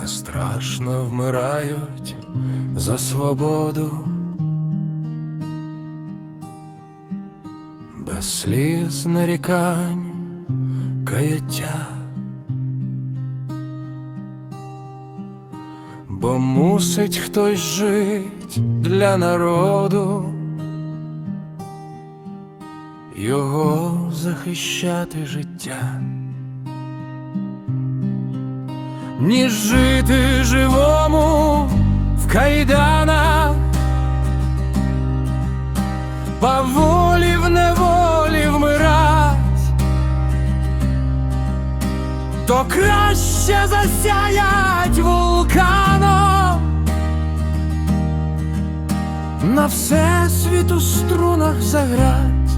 не страшно вмирають за свободу, без сліз нарікань, каяття. Бо мусить хтось жить для народу, його захищати життя. Ніж жити живому в кайданах, по волі в неволі вмирать, то краще засяять вулканом. На все світу струнах заграть.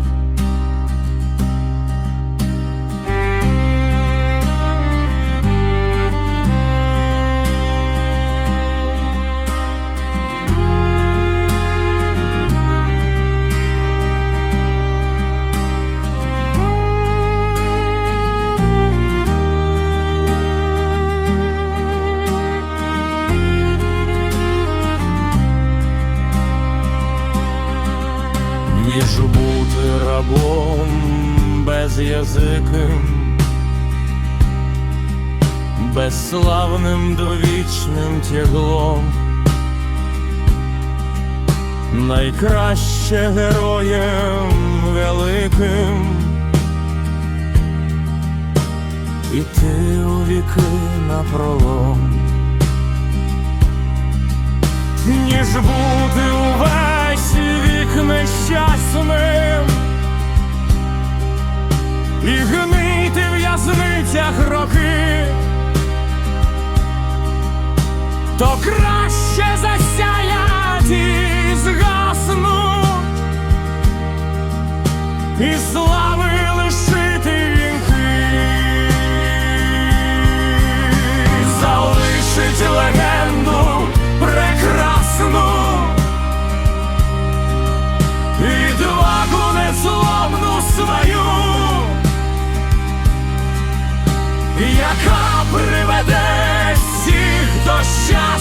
Ніж бути рабом безязиким, безславним довічним тяглом. Найкраще героєм великим іти у віки на пролом. ніж бути увесь вік нещасним і гнити в в'язницях роки, то яка приведе всіх до щастя